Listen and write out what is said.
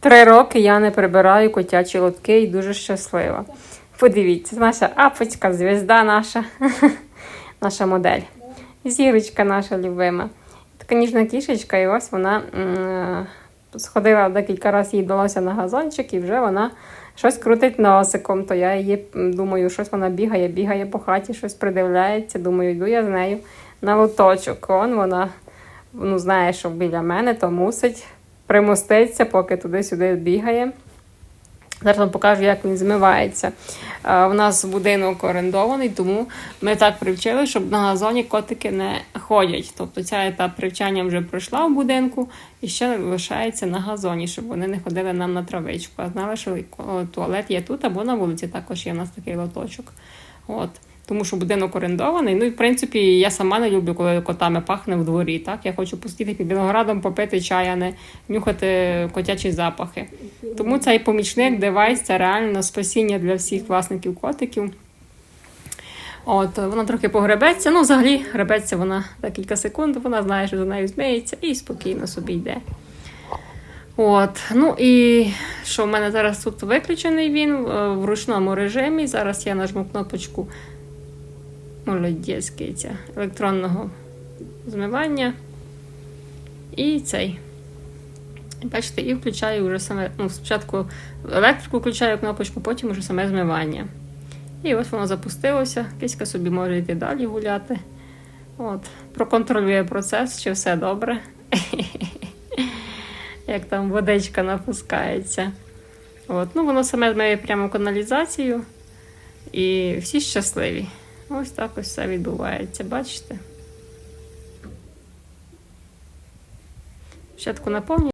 Три роки я не прибираю котячі лотки і дуже щаслива. Подивіться, наша апочка, звізда наша, наша модель. Зірочка наша любима. Така ніжна кішечка, і ось вона сходила декілька разів, їй вдалося на газончик, і вже вона щось крутить носиком. То я її думаю, щось вона бігає, бігає по хаті, щось придивляється. Думаю, йду я з нею на лоточок. Он вона ну, знає, що біля мене, то мусить примоститися, поки туди-сюди бігає. Зараз вам покажу, як він змивається. Е, У нас будинок орендований, тому ми так привчили, щоб на газоні котики не ходять. Тобто ця етап привчання вже пройшла в будинку і ще лишається на газоні, щоб вони не ходили нам на травичку. А знали, що туалет є тут або на вулиці також є у нас такий лоточок. От. Тому що будинок орендований. Ну і в принципі я сама не люблю, коли котами пахне в дворі. Так? Я хочу посидіти під виноградом, попити чай, а не нюхати котячі запахи. Тому цей помічник, девайс це реально спасіння для всіх власників котиків. От, вона трохи погребеться. Ну, взагалі, гребеться вона декілька секунд, вона знає, що за нею змиється і спокійно собі йде. От, ну і що в мене зараз тут виключений він е, в ручному режимі. Зараз я нажму кнопочку молодець, електронного змивання. І цей. Бачите, і включаю вже саме. Ну, спочатку електрику включаю кнопочку, потім вже саме змивання. І ось воно запустилося. Киська собі може йти далі гуляти. От, проконтролює процес, чи все добре. Як там водичка напускається. От, ну, воно саме змиє прямо каналізацію. І всі щасливі. Ось так ось все відбувається, бачите? Спочатку наповнюю.